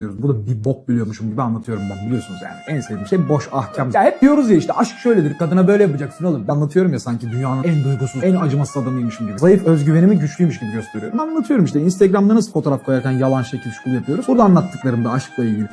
diyoruz. Bu da bir bok biliyormuşum gibi anlatıyorum ben biliyorsunuz yani. En sevdiğim şey boş ahkam. Ya hep diyoruz ya işte aşk şöyledir kadına böyle yapacaksın oğlum. Anlatıyorum ya sanki dünyanın en duygusuz, en acımasız adamıymışım gibi. Zayıf özgüvenimi güçlüymüş gibi gösteriyorum. Anlatıyorum işte Instagram'da nasıl fotoğraf koyarken yalan şekil şukul yapıyoruz. Burada anlattıklarımda aşkla ilgili.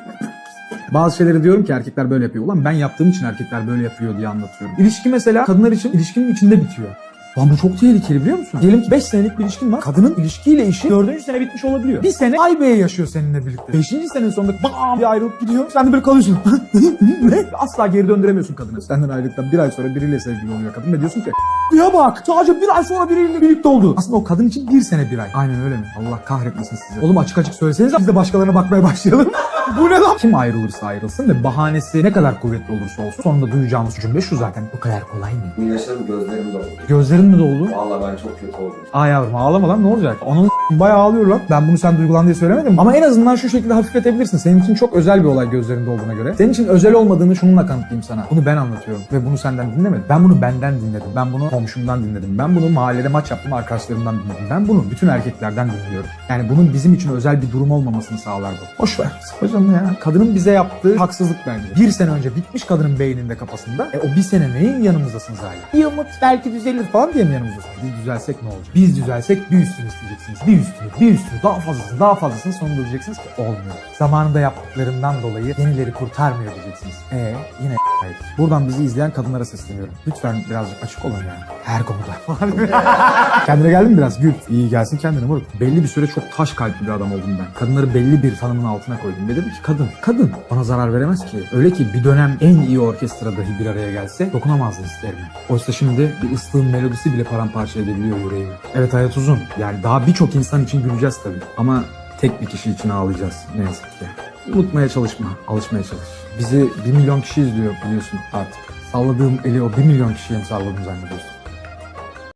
Bazı şeyleri diyorum ki erkekler böyle yapıyor. Ulan ben yaptığım için erkekler böyle yapıyor diye anlatıyorum. İlişki mesela kadınlar için ilişkinin içinde bitiyor. Lan bu çok tehlikeli biliyor musun? Diyelim ki 5 senelik bir ilişkin var. Kadının ilişkiyle işi 4. sene bitmiş olabiliyor. Bir sene ay beye yaşıyor seninle birlikte. 5. senenin sonunda bam bir ayrılıp gidiyor. Sen de böyle kalıyorsun. ne? Asla geri döndüremiyorsun kadını. Senden ayrıldıktan bir ay sonra biriyle sevgili oluyor kadın ve diyorsun ki ya bak sadece bir ay sonra biriyle birlikte oldu. Aslında o kadın için bir sene bir ay. Aynen öyle mi? Allah kahretmesin sizi. Oğlum açık açık söyleseniz biz de başkalarına bakmaya başlayalım. bu ne lan? Kim ayrılırsa ayrılsın ve bahanesi ne kadar kuvvetli olursa olsun sonunda duyacağımız cümle şu zaten. Bu kadar kolay mı? Bu yaşadım gözlerim doldu. Gözlerin mi doldu? Valla ben çok kötü oldum. Aa yavrum ağlama lan ne olacak? Onun bayağı ağlıyor lan. Ben bunu sen duygulan diye söylemedim. Ama en azından şu şekilde hafifletebilirsin. Senin için çok özel bir olay gözlerinde olduğuna göre. Senin için özel olmadığını şununla kanıtlayayım sana. Bunu ben anlatıyorum. Ve bunu senden dinlemedim. Ben bunu benden dinledim. Ben bunu komşumdan dinledim. Ben bunu mahallede maç yaptım arkadaşlarımdan dinledim. Ben bunu bütün erkeklerden dinliyorum. Yani bunun bizim için özel bir durum olmamasını sağlar bu. Boş ver. Hocam ya. Kadının bize yaptığı haksızlık bence. Bir sene önce bitmiş kadının beyninde kafasında. E o bir sene neyin yanımızdasınız hala? Bir umut belki düzelir falan diye mi yanımızdasınız? Biz düzelsek ne olacak? Biz düzelsek bir üstünü isteyeceksiniz. Bir üstünü, bir üstünü, daha fazlasını, daha fazlasını sonunda diyeceksiniz ki olmuyor. Zamanında yaptıklarından dolayı yenileri kurtarmıyor diyeceksiniz. E yine hayır. Buradan bizi izleyen kadınlara sesleniyorum. Lütfen birazcık açık olun yani. Her konuda. Kendine geldin biraz? Gül. İyi gelsin kendine moruk. Belli bir süre çok taş kalpli bir adam oldum ben. Kadınları belli bir tanımın altına koydum. Ve dedim ki kadın, kadın bana zarar veremez ki. Öyle ki bir dönem en iyi orkestra dahi bir araya gelse dokunamazdı hislerime. Oysa şimdi bir ıslığın melodisi bile paramparça edebiliyor yüreğimi. Evet hayat uzun. Yani daha birçok insan için güleceğiz tabii. Ama tek bir kişi için ağlayacağız ne yazık ki. Unutmaya çalışma, alışmaya çalış. Bizi bir milyon kişi izliyor biliyorsun artık. Salladığım eli o bir milyon kişiye mi salladım zannediyorsun?